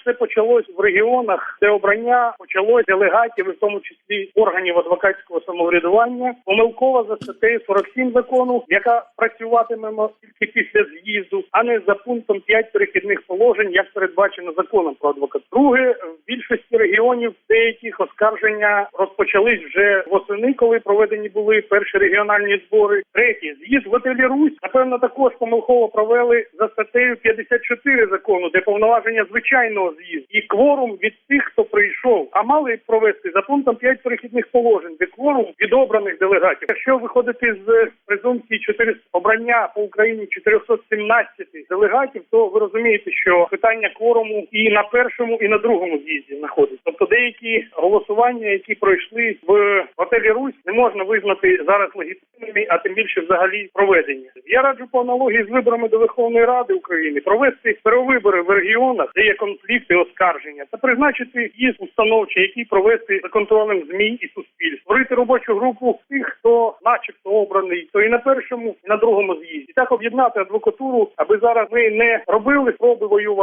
все почалось в регіонах, де обрання почалось делегатів, і в тому числі органів адвокатського самоврядування, помилково за статтею 47 закону, яка працюватиме тільки після з'їзду, а не за пунктом 5 перехідних положень, як передбачено законом про адвокат. Друге, в більшості регіонів деяких оскарження розпочались вже восени, коли проведені були перші регіональні збори. Третє, з'їзд в готелі Русь, напевно, також помилково провели за статтею 54 закону, де повноваження звичайного з'їзду і кворум від тих, хто прийшов, а мали провести за пунктом 5 перехідних положень, де кворум від обраних делегатів. Якщо виходити з презумпції 4 обрання по Україні 417 делегатів, то ви розумієте, що питання кворуму і на першому, і на другому з'їзді знаходиться. Тобто деякі голосування, які пройшли в готелі Русь, не можна визнати зараз легітимними, а тим більше взагалі проведені. Я раджу по аналогії з виборами до Верховної Ради України провести перевибори в регіонах, де є конфлікти, оскарження, та призначити їх установчі, які провести за контролем змі і суспільств, Створити робочу групу тих, хто, начебто, обраний, то і на першому, і на другому з'їзді. Так об'єднати адвокатуру, аби зараз ми не робили спроби воювати.